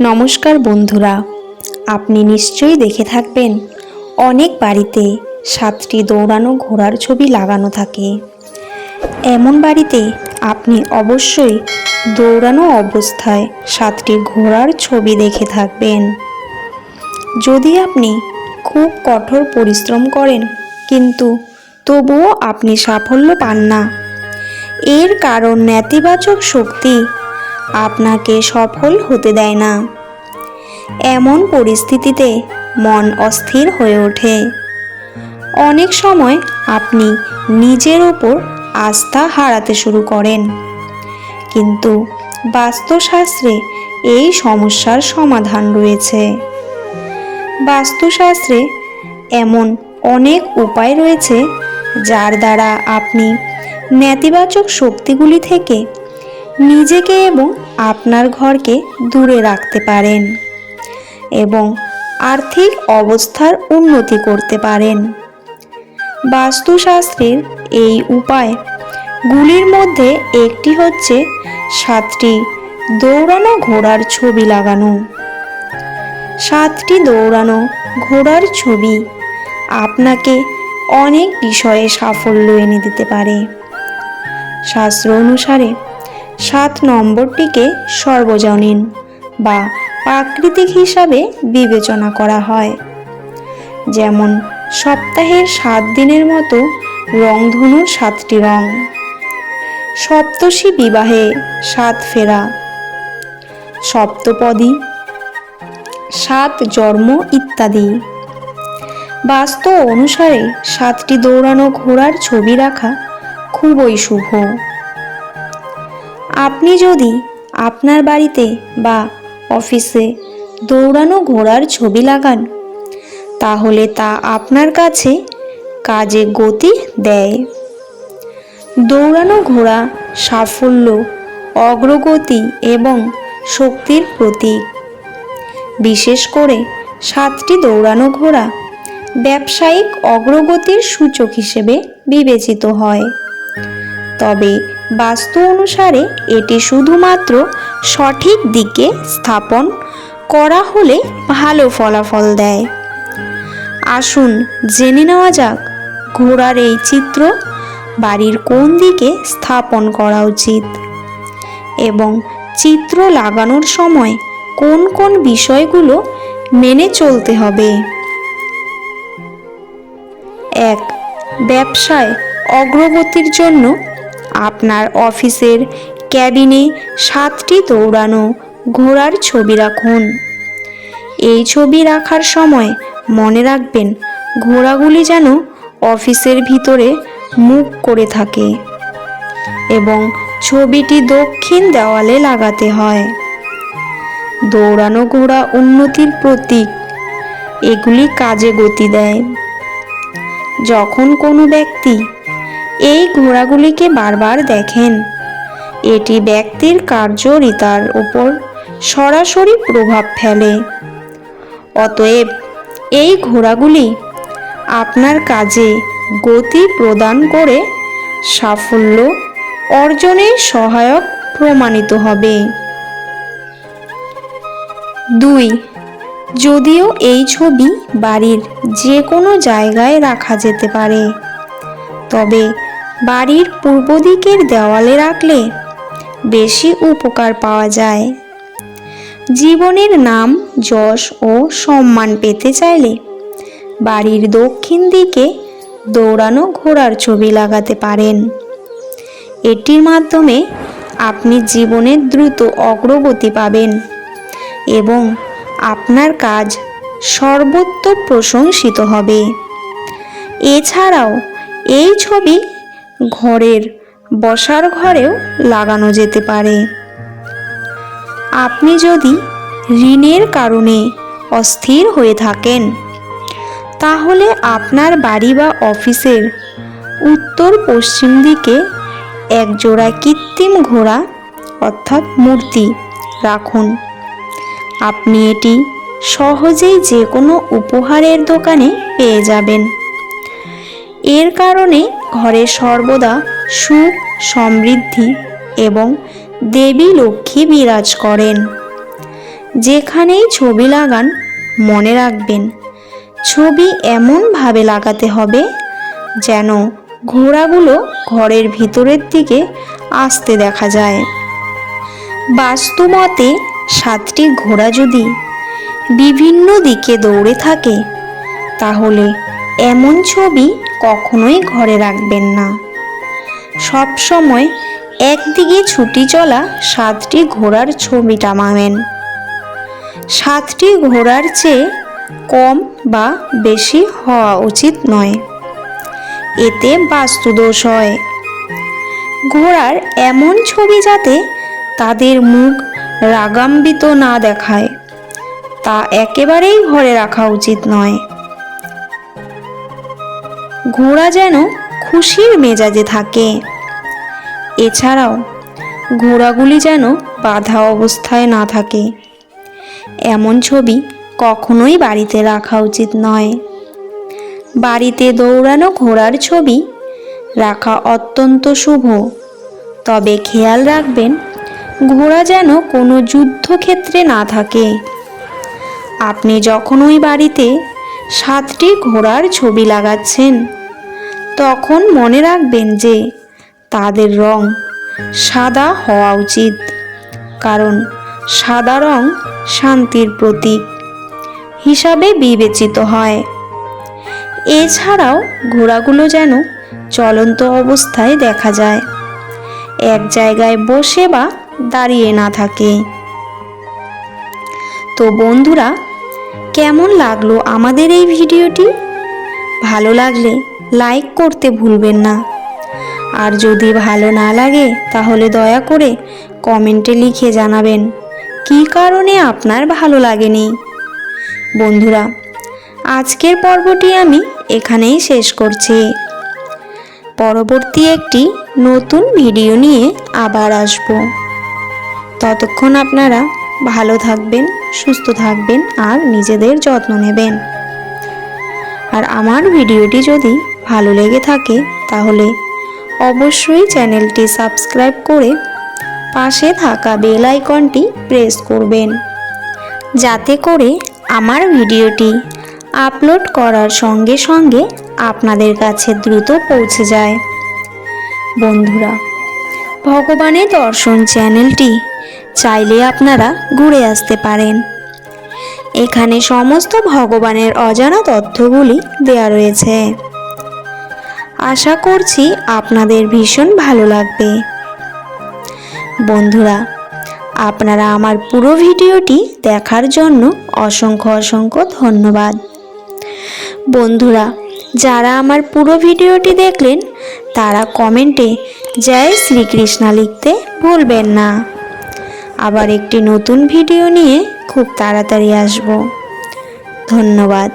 নমস্কার বন্ধুরা, আপনি নিশ্চয়ই দেখে থাকবেন, অনেক বাড়িতে সাতটি দৌড়ানো ঘোড়ার ছবি লাগানো থাকে। এমন বাড়িতে আপনি অবশ্যই দৌড়ানো অবস্থায় সাতটি ঘোড়ার ছবি দেখে থাকবেন। যদি আপনি খুব কঠোর পরিশ্রম করেন, কিন্তু তবুও আপনি সাফল্য পান না। এর কারণ নেতিবাচক শক্তি আপনাকে সফল হতে দেয় না। এমন পরিস্থিতিতে মন অস্থির হয়ে ওঠে। অনেক সময় আপনি নিজের ওপর আস্থা হারাতে শুরু করেন। কিন্তু বাস্তুশাস্ত্রে এই সমস্যার সমাধান রয়েছে। বাস্তুশাস্ত্রে এমন অনেক উপায় রয়েছে, যার দ্বারা আপনি নেতিবাচক শক্তিগুলি থেকে নিজেকে এবং আপনার ঘরকে দূরে রাখতে পারেন এবং আর্থিক অবস্থার উন্নতি করতে পারেন। বাস্তুশাস্ত্রের এই উপায় গুলির মধ্যে একটি হচ্ছে সাতটি দৌড়ানো ঘোড়ার ছবি লাগানো। সাতটি দৌড়ানো ঘোড়ার ছবি আপনাকে অনেক বিষয়ে সাফল্য এনে দিতে পারে। শাস্ত্র অনুসারে সাত নম্বরটিকে সর্বজনীন বা প্রাকৃতিক হিসাবে বিবেচনা করা হয়। যেমন, সপ্তাহের সাত দিনের মতো রংধনুর সাতটি রং। সপ্তষী বিবাহে সাত ফেরা। সপ্তপদী, সাত জন্ম ইত্যাদি। বাস্তব অনুসারে সাতটি দৌড়ানো ঘোড়ার ছবি রাখা খুবই শুভ। আপনি যদি আপনার বাড়িতে বা অফিসে দৌড়ানো ঘোড়ার ছবি লাগান, তাহলে তা আপনার কাছে কাজে গতি দেয়। দৌড়ানো ঘোড়া সাফল্য, অগ্রগতি এবং শক্তির প্রতীক। বিশেষ করে সাতটি দৌড়ানো ঘোড়া ব্যবসায়িক অগ্রগতির সূচক হিসেবে বিবেচিত হয়। তবে বাস্তু অনুসারে এটি শুধুমাত্র সঠিক দিকে স্থাপন করা হলে ভালো ফলাফল দেয়। আসুন জেনে নেওয়া যাক, ঘোড়ার এই চিত্র বাড়ির কোন দিকে স্থাপন করা উচিত এবং চিত্র লাগানোর সময় কোন কোন বিষয়গুলো মেনে চলতে হবে। এক, ব্যবসায় অগ্রগতির জন্য আপনার অফিসের ক্যাবিনে সাতটি দৌড়ানো ঘোড়ার ছবি রাখুন। এই ছবি রাখার সময় মনে রাখবেন, ঘোড়াগুলি যেন অফিসের ভিতরে মুখ করে থাকে এবং ছবিটি দক্ষিণ দেওয়ালে লাগাতে হয়। দৌড়ানো ঘোড়া উন্নতির প্রতীক, এগুলি কাজে গতি দেয়। যখন কোনো ব্যক্তি এই ঘোড়াগুলিকে বারবার দেখেন। এটি ব্যক্তির কার্যরিতার উপর সরাসরি প্রভাব ফেলে। অতএব এই ঘোড়াগুলি আপনার কাজে গতি প্রদান করে সাফল্য অর্জনে সহায়ক প্রমাণিত হবে। দুই, যদিও এই ছবি বাড়ির যে কোনো জায়গায় রাখা যেতে পারে, তবে বাড়ির পূর্ব দিকের দেওয়ালে রাখলে বেশি উপকার পাওয়া যায়। জীবনের নাম, যশ ও সম্মান পেতে চাইলে বাড়ির দক্ষিণ দিকে দৌড়ানো ঘোড়ার ছবি লাগাতে পারেন। এটির মাধ্যমে আপনি জীবনের দ্রুত অগ্রগতি পাবেন এবং আপনার কাজ সর্বত্র প্রশংসিত হবে। এছাড়াও এই ছবি ঘরের বসার ঘরেও লাগানো যেতে পারে। আপনি যদি ঋণের কারণে অস্থির হয়ে থাকেন, তাহলে আপনার বাড়ি বা অফিসের উত্তর পশ্চিম দিকে একজোড়া কৃত্রিম ঘোড়া অর্থাৎ মূর্তি রাখুন। আপনি এটি সহজেই যে কোনো উপহারের দোকানে পেয়ে যাবেন। এর কারণে ঘরে সর্বদা সুখ, সমৃদ্ধি এবং দেবী লক্ষ্মী বিরাজ করেন। যেখানেই ছবি লাগান, মনে রাখবেন, ছবি এমনভাবে লাগাতে হবে যেন ঘোড়াগুলো ঘরের ভিতরের দিকে আসতে দেখা যায়। বাস্তুমতে সাতটি ঘোড়া যদি বিভিন্ন দিকে দৌড়ে থাকে, তাহলে এমন ছবি কখনোই ঘরে রাখবেন না। সব সময় একদিকে ছুটি চলা সাতটি ঘোড়ার ছবি টামাবেন সাতটি ঘোড়ার চেয়ে কম বা বেশি হওয়া উচিত নয়। এতে বাস্তুদোষ হয়। ঘোড়ার এমন ছবি যাতে তাদের মুখ রাগাম্বিত না দেখায়, তা একেবারেই ঘরে রাখা উচিত নয়। ঘোড়া যেন খুশির মেজাজে থাকে। এছাড়াও, ঘোড়াগুলি যেন বাধা অবস্থায় না থাকে। এমন ছবি কখনোই বাড়িতে রাখা উচিত নয়। বাড়িতে দৌড়ানো ঘোড়ার ছবি রাখা অত্যন্ত শুভ। তবে খেয়াল রাখবেন, ঘোড়া যেন কোনো যুদ্ধক্ষেত্রে না থাকে। আপনি যখন ওই বাড়িতে সাতটি ঘোড়ার ছবি লাগাচ্ছেন। তখন মনে রাখবেন যে তাদের রং সাদা হওয়া উচিত, কারণ সাদা রং শান্তির প্রতীক হিসাবে বিবেচিত হয়। এছাড়াও ঘোড়াগুলো যেন চলন্ত অবস্থায় দেখা যায়, এক জায়গায় বসে বা দাঁড়িয়ে না থাকে। তো বন্ধুরা কেমন লাগল আমাদের এই ভিডিওটি? ভালো লাগলে লাইক করতে ভুলবেন না। আর যদি ভালো না লাগে, তাহলে দয়া করে কমেন্টে লিখে জানাবেন, কী কারণে আপনার ভালো লাগেনি? বন্ধুরা, আজকের পর্বটি আমি এখানেই শেষ করছি। পরবর্তী একটি নতুন ভিডিও নিয়ে আবার আসব। ততক্ষণ আপনারা ভালো থাকবেন, সুস্থ থাকবেন আর নিজেদের যত্ন নেবেন। আর আমার ভিডিওটি যদি ভালো লেগে থাকে, তাহলে অবশ্যই চ্যানেলটি সাবস্ক্রাইব করে পাশে থাকা বেল আইকনটি প্রেস করবেন, যাতে করে আমার ভিডিওটি আপলোড করার সঙ্গে সঙ্গে আপনাদের কাছে দ্রুত পৌঁছে যায়। বন্ধুরা, ভগবানের দর্শন চ্যানেলটি চাইলে আপনারা ঘুরে আসতে পারেন। এখানে সমস্ত ভগবানের অজানা তথ্যগুলি দেয়া রয়েছে। আশা করছি আপনাদের ভীষণ ভালো লাগবে। বন্ধুরা, আপনারা আমার পুরো ভিডিওটি দেখার জন্য অসংখ্য অসংখ্য ধন্যবাদ। বন্ধুরা, যারা আমার পুরো ভিডিওটি দেখলেন, তারা কমেন্টে জয় শ্রীকৃষ্ণা লিখতে ভুলবেন না। আবার একটি নতুন ভিডিও নিয়ে খুব তাড়াতাড়ি আসব। ধন্যবাদ।